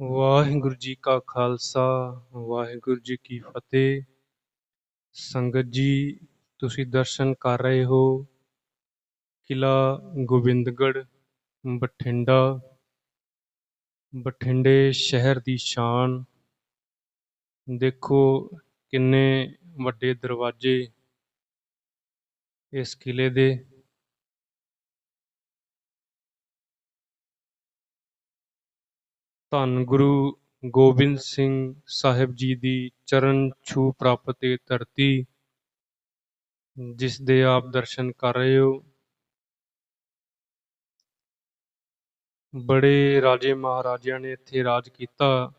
ਵਾਹਿਗੁਰੂ ਜੀ ਕਾ ਖਾਲਸਾ, ਵਾਹਿਗੁਰੂ ਜੀ ਕੀ ਫਤਿਹ। ਸੰਗਤ ਜੀ, ਤੁਸੀਂ ਦਰਸ਼ਨ ਕਰ ਰਹੇ ਹੋ ਕਿਲਾ ਗੋਬਿੰਦਗੜ੍ਹ, ਬਠਿੰਡਾ। ਬਠਿੰਡੇ ਸ਼ਹਿਰ ਦੀ ਸ਼ਾਨ। ਦੇਖੋ ਕਿੰਨੇ ਵੱਡੇ ਦਰਵਾਜ਼ੇ ਇਸ ਕਿਲੇ ਦੇ। ਧੰਨ ਗੁਰੂ ਗੋਬਿੰਦ ਸਿੰਘ ਸਾਹਿਬ ਜੀ ਦੀ ਚਰਨ ਛੂ ਪ੍ਰਾਪਤ ਇਹ ਧਰਤੀ, ਜਿਸ ਦੇ ਆਪ ਦਰਸ਼ਨ ਕਰ ਰਹੇ ਹੋ। ਬੜੇ ਰਾਜੇ ਮਹਾਰਾਜਿਆਂ ਨੇ ਇੱਥੇ ਰਾਜ ਕੀਤਾ,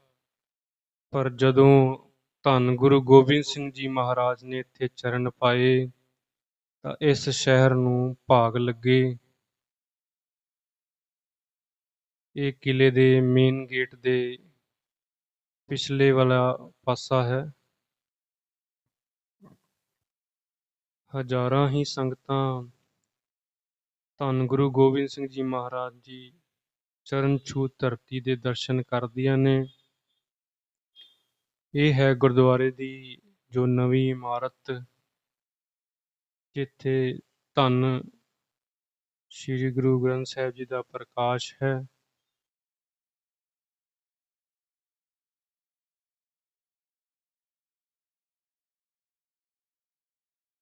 ਪਰ ਜਦੋਂ ਧੰਨ ਗੁਰੂ ਗੋਬਿੰਦ ਸਿੰਘ ਜੀ ਮਹਾਰਾਜ ਨੇ ਇੱਥੇ ਚਰਨ ਪਾਏ, ਤਾਂ ਇਸ ਸ਼ਹਿਰ ਨੂੰ ਭਾਗ ਲੱਗੇ। ਇਹ ਕਿਲੇ ਦੇ ਮੇਨ ਗੇਟ ਦੇ ਪਿਛਲੇ ਵਾਲਾ ਪਾਸਾ ਹੈ। ਹਜ਼ਾਰਾਂ ਹੀ ਸੰਗਤਾਂ, ਧੰਨ ਗੁਰੂ ਗੋਬਿੰਦ ਸਿੰਘ ਜੀ ਮਹਾਰਾਜ ਜੀ ਚਰਨ ਛੂ ਧਰਤੀ ਦੇ ਦਰਸ਼ਨ ਕਰਦੀਆਂ ਨੇ। ਇਹ ਹੈ ਗੁਰਦੁਆਰੇ ਦੀ ਜੋ ਨਵੀਂ ਇਮਾਰਤ, ਜਿੱਥੇ ਧੰਨ ਸ੍ਰੀ ਗੁਰੂ ਗ੍ਰੰਥ ਸਾਹਿਬ ਜੀ ਦਾ ਪ੍ਰਕਾਸ਼ ਹੈ।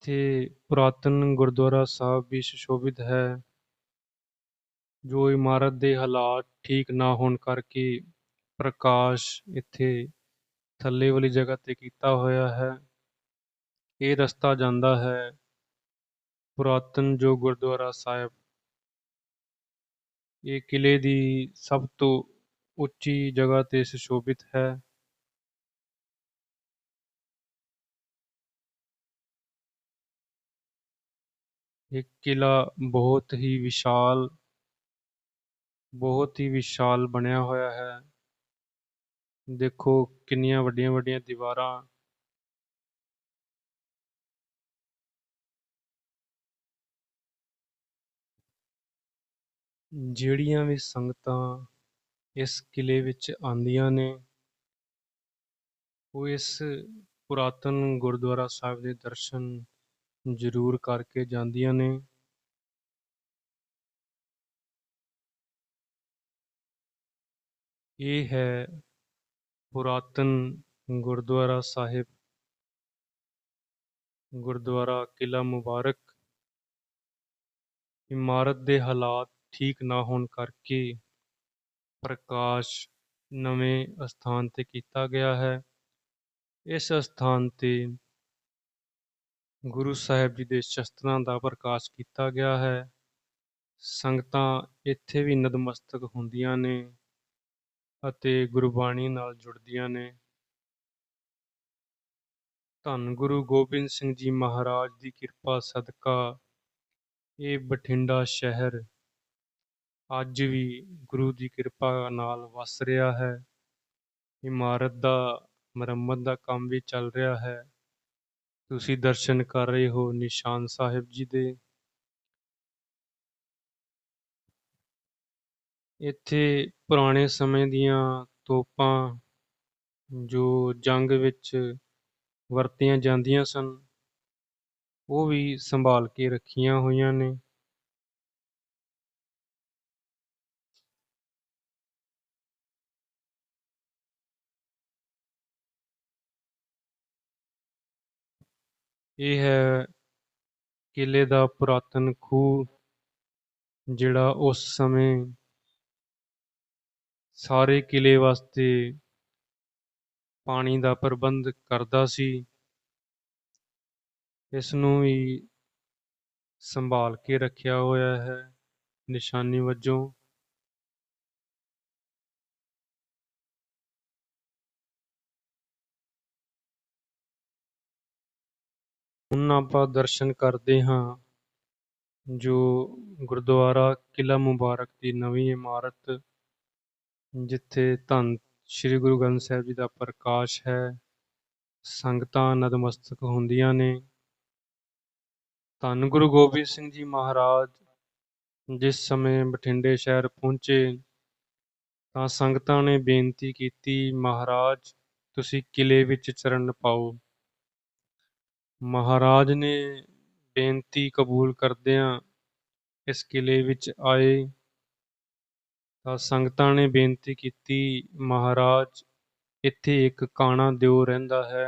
ਇੱਥੇ ਪੁਰਾਤਨ ਗੁਰਦੁਆਰਾ ਸਾਹਿਬ ਵੀ ਸੁਸ਼ੋਭਿਤ ਹੈ, ਜੋ ਇਮਾਰਤ ਦੇ ਹਾਲਾਤ ਠੀਕ ਨਾ ਹੋਣ ਕਰਕੇ ਪ੍ਰਕਾਸ਼ ਇੱਥੇ ਥੱਲੇ ਵਾਲੀ ਜਗ੍ਹਾ ਤੇ ਕੀਤਾ ਹੋਇਆ ਹੈ। ਇਹ ਰਸਤਾ ਜਾਂਦਾ ਹੈ ਪੁਰਾਤਨ ਜੋ ਗੁਰਦੁਆਰਾ ਸਾਹਿਬ। ਇਹ ਕਿਲੇ ਦੀ ਸਭ ਤੋਂ ਉੱਚੀ ਜਗ੍ਹਾ ਤੇ ਸੁਸ਼ੋਭਿਤ ਹੈ। ਇਹ ਕਿਲਾ ਬਹੁਤ ਹੀ ਵਿਸ਼ਾਲ, ਬਹੁਤ ਹੀ ਵਿਸ਼ਾਲ ਬਣਿਆ ਹੋਇਆ ਹੈ। ਦੇਖੋ ਕਿੰਨੀਆਂ ਵੱਡੀਆਂ ਵੱਡੀਆਂ ਦੀਵਾਰਾਂ। ਜਿਹੜੀਆਂ ਵੀ ਸੰਗਤਾਂ ਇਸ ਕਿਲੇ ਵਿੱਚ ਆਉਂਦੀਆਂ ਨੇ, ਉਹ ਇਸ ਪੁਰਾਤਨ ਗੁਰਦੁਆਰਾ ਸਾਹਿਬ ਦੇ ਦਰਸ਼ਨ ਜ਼ਰੂਰ ਕਰਕੇ ਜਾਂਦੀਆਂ ਨੇ। ਇਹ ਹੈ ਪੁਰਾਤਨ ਗੁਰਦੁਆਰਾ ਸਾਹਿਬ। ਗੁਰਦੁਆਰਾ ਕਿਲਾ ਮੁਬਾਰਕ। ਇਮਾਰਤ ਦੇ ਹਾਲਾਤ ਠੀਕ ਨਾ ਹੋਣ ਕਰਕੇ ਪ੍ਰਕਾਸ਼ ਨਵੇਂ ਅਸਥਾਨ ਤੇ ਕੀਤਾ ਗਿਆ ਹੈ। ਇਸ ਅਸਥਾਨ ਤੇ ਗੁਰੂ ਸਾਹਿਬ ਜੀ ਦੇ ਸ਼ਸਤਰਾਂ ਦਾ ਪ੍ਰਕਾਸ਼ ਕੀਤਾ ਗਿਆ ਹੈ। ਸੰਗਤਾਂ ਇੱਥੇ ਵੀ ਨਤਮਸਤਕ ਹੁੰਦੀਆਂ ਨੇ ਅਤੇ ਗੁਰਬਾਣੀ ਨਾਲ ਜੁੜਦੀਆਂ ਨੇ। ਧੰਨ ਗੁਰੂ ਗੋਬਿੰਦ ਸਿੰਘ ਜੀ ਮਹਾਰਾਜ ਦੀ ਕਿਰਪਾ ਸਦਕਾ ਇਹ ਬਠਿੰਡਾ ਸ਼ਹਿਰ ਅੱਜ ਵੀ ਗੁਰੂ ਦੀ ਕਿਰਪਾ ਨਾਲ ਵਸ ਰਿਹਾ ਹੈ। ਇਮਾਰਤ ਦਾ ਮੁਰੰਮਤ ਦਾ ਕੰਮ ਵੀ ਚੱਲ ਰਿਹਾ ਹੈ। ਤੁਸੀਂ ਦਰਸ਼ਨ ਕਰ ਰਹੇ ਹੋ ਨਿਸ਼ਾਨ ਸਾਹਿਬ ਜੀ ਦੇ। ਇੱਥੇ ਪੁਰਾਣੇ ਸਮੇਂ ਦੀਆਂ ਤੋਪਾਂ ਜੋ ਜੰਗ ਵਿੱਚ ਵਰਤੀਆਂ ਜਾਂਦੀਆਂ ਸਨ, ਉਹ ਵੀ ਸੰਭਾਲ ਕੇ ਰੱਖੀਆਂ ਹੋਈਆਂ ਨੇ। ਇਹ ਹੈ ਕਿਲੇ ਦਾ ਪੁਰਾਤਨ ਖੂਹ, ਜਿਹੜਾ ਉਸ ਸਮੇਂ ਸਾਰੇ ਕਿਲੇ ਵਾਸਤੇ ਪਾਣੀ ਦਾ ਪ੍ਰਬੰਧ ਕਰਦਾ ਸੀ, ਇਸ ਨੂੰ ਵੀ ਸੰਭਾਲ ਕੇ ਰੱਖਿਆ ਹੋਇਆ ਹੈ ਨਿਸ਼ਾਨੀ ਵਜੋਂ। ਹੁਣ ਆਪਾਂ ਦਰਸ਼ਨ ਕਰਦੇ ਹਾਂ, ਜੋ ਗੁਰਦੁਆਰਾ ਕਿਲਾ ਮੁਬਾਰਕ ਦੀ ਨਵੀਂ ਇਮਾਰਤ, ਜਿੱਥੇ ਧੰਨ ਸ੍ਰੀ ਗੁਰੂ ਗ੍ਰੰਥ ਸਾਹਿਬ ਜੀ ਦਾ ਪ੍ਰਕਾਸ਼ ਹੈ, ਸੰਗਤਾਂ ਨਤਮਸਤਕ ਹੁੰਦੀਆਂ ਨੇ। ਧੰਨ ਗੁਰੂ ਗੋਬਿੰਦ ਸਿੰਘ ਜੀ ਮਹਾਰਾਜ, ਜਿਸ ਸਮੇਂ ਬਠਿੰਡੇ ਸ਼ਹਿਰ ਪਹੁੰਚੇ, ਤਾਂ ਸੰਗਤਾਂ ਨੇ ਬੇਨਤੀ ਕੀਤੀ, ਮਹਾਰਾਜ, ਤੁਸੀਂ ਕਿਲੇ ਵਿੱਚ ਚਰਨ ਪਾਓ। ਮਹਾਰਾਜ ਨੇ ਬੇਨਤੀ ਕਬੂਲ ਕਰਦਿਆਂ ਇਸ ਕਿਲੇ ਵਿੱਚ ਆਏ ਤਾਂ ਸੰਗਤਾਂ ਨੇ ਬੇਨਤੀ ਕੀਤੀ, ਮਹਾਰਾਜ, ਇੱਥੇ ਇੱਕ ਕਾਣਾ ਦਿਓ ਰਹਿੰਦਾ ਹੈ,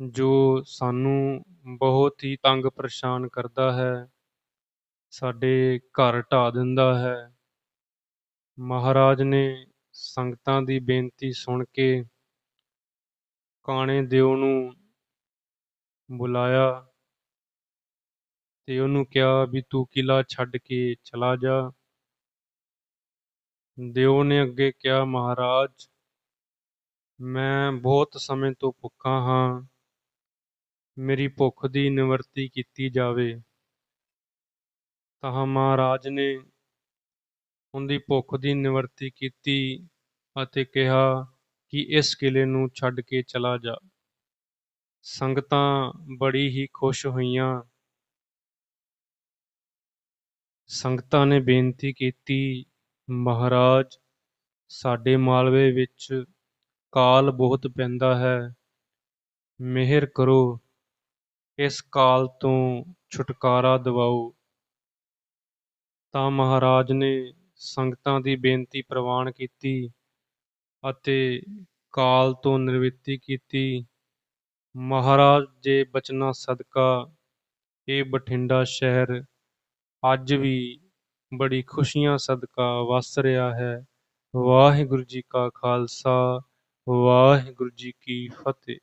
ਜੋ ਸਾਨੂੰ ਬਹੁਤ ਹੀ ਤੰਗ ਪਰੇਸ਼ਾਨ ਕਰਦਾ ਹੈ, ਸਾਡੇ ਘਰ ਢਾ ਦਿੰਦਾ ਹੈ। ਮਹਾਰਾਜ ਨੇ ਸੰਗਤਾਂ ਦੀ ਬੇਨਤੀ ਸੁਣ ਕੇ ਕਾਣੇ ਦਿਓ ਨੂੰ ਬੁਲਾਇਆ ਤੇ ਉਹਨੂੰ ਕਿਹਾ ਵੀ ਤੂੰ ਕਿਲਾ ਛੱਡ ਕੇ ਚਲਾ ਜਾ। ਦਿਓ ਨੇ ਅੱਗੇ ਕਿਹਾ, ਮਹਾਰਾਜ, ਮੈਂ ਬਹੁਤ ਸਮੇਂ ਤੋਂ ਭੁੱਖਾ ਹਾਂ। ਮੇਰੀ ਭੁੱਖ ਦੀ ਨਿਵਰਤੀ ਕੀਤੀ ਜਾਵੇ। ਤਾਂ ਮਹਾਰਾਜ ਨੇ ਉਹਦੀ ਭੁੱਖ ਦੀ ਨਿਵਰਤੀ ਕੀਤੀ ਅਤੇ ਕਿਹਾ ਕਿ ਇਸ ਕਿਲੇ ਨੂੰ ਛੱਡ ਕੇ ਚਲਾ ਜਾ। ਸੰਗਤਾਂ ਬੜੀ ਹੀ ਖੁਸ਼ ਹੋਈਆਂ। ਸੰਗਤਾਂ ਨੇ ਬੇਨਤੀ ਕੀਤੀ, ਮਹਾਰਾਜ, ਸਾਡੇ ਮਾਲਵੇ ਵਿੱਚ ਕਾਲ ਬਹੁਤ ਪੈਂਦਾ ਹੈ। ਮਿਹਰ ਕਰੋ। ਇਸ ਕਾਲ ਤੋਂ ਛੁਟਕਾਰਾ ਦਿਵਾਓ। ਤਾਂ ਮਹਾਰਾਜ ਨੇ ਸੰਗਤਾਂ ਦੀ ਬੇਨਤੀ ਪ੍ਰਵਾਨ ਕੀਤੀ। ਅਤੇ ਕਾਲ ਤੋਂ ਨਿਵਰਤੀ ਕੀਤੀ। ਮਹਾਰਾਜ ਦੇ ਬਚਨਾਂ ਸਦਕਾ, ਇਹ ਬਠਿੰਡਾ ਸ਼ਹਿਰ ਅੱਜ ਵੀ ਬੜੀ ਖੁਸ਼ੀਆਂ ਸਦਕਾ ਵਸ ਰਿਹਾ ਹੈ। ਵਾਹਿਗੁਰੂ ਜੀ ਕਾ ਖਾਲਸਾ, ਵਾਹਿਗੁਰੂ ਜੀ ਕੀ ਫਤਿਹ।